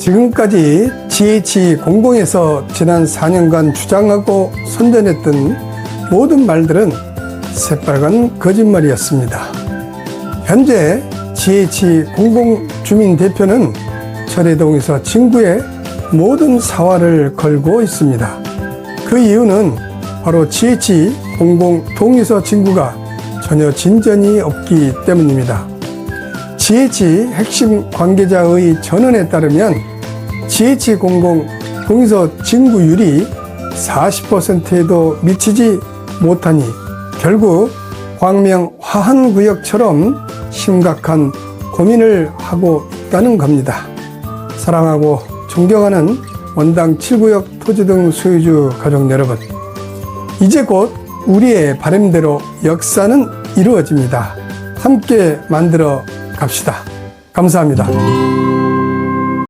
지금까지 GH00에서 지난 4년간 주장하고 선전했던 모든 말들은 새빨간 거짓말이었습니다. 현재 GH00 주민 대표는 철해동에서 진구에 모든 사활을 걸고 있습니다. 그 이유는 바로 GH00 동에서 진구가 전혀 진전이 없기 때문입니다. GH 핵심 관계자의 전언에 따르면 GH00 동의서 진구율이 40%에도 미치지 못하니 결국 광명 화한구역처럼 심각한 고민을 하고 있다는 겁니다. 사랑하고 존경하는 원당 7구역 토지 등 소유주 가족 여러분. 이제 곧 우리의 바람대로 역사는 이루어집니다. 함께 만들어 갑시다. 감사합니다.